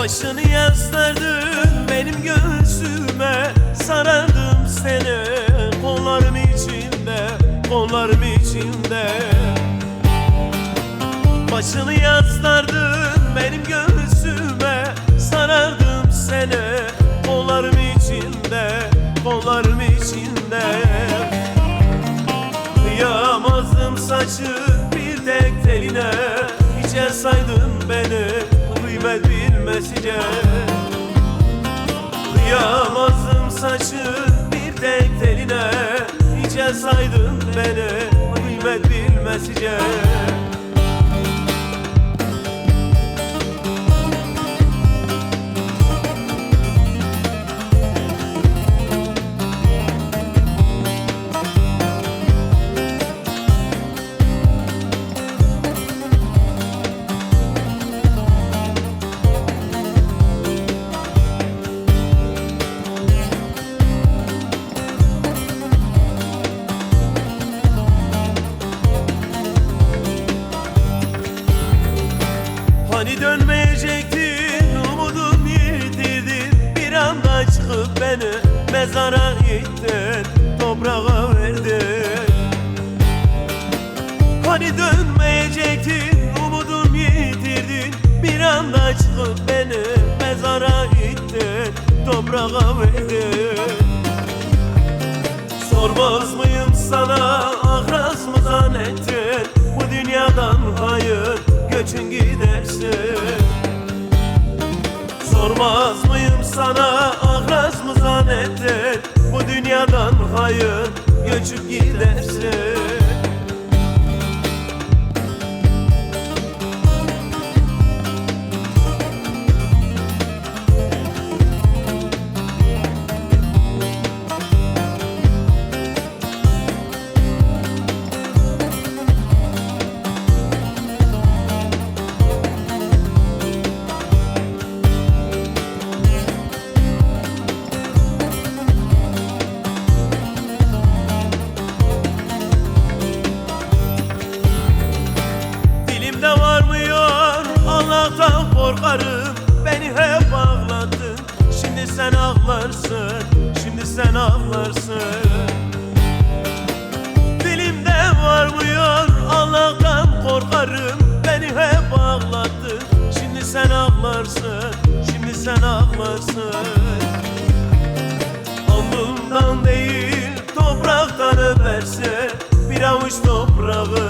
yastardın benim göğsüme. Sarardım seni kollarım içinde Kollarım içinde. Başını yastardın benim göğsüme. Sarardım seni kollarım içinde Kollarım içinde. Kıyamazdım saçı bir tek teline. Hiçe saydın beni kıymet bilmesice Kıyamazdım saçı bir tek teline. Hiçe saydın beni kıymet bilmesice Hani dönmeyecektin umudum yitirdin Bir anda çıkıp beni mezara gittin Toprağa verdin. Hani dönmeyecektin umudum yitirdin Bir anda çıkıp beni mezara gittin Toprağa verdin göçüp korkarım beni hep ağladın Şimdi sen ağlarsın, şimdi sen ağlarsın. Dilimde varmıyor Allah'tan korkarım beni hep ağladın Şimdi sen ağlarsın, şimdi sen ağlarsın. Alnımdan değil topraktan öpersin. Bir avuç toprağı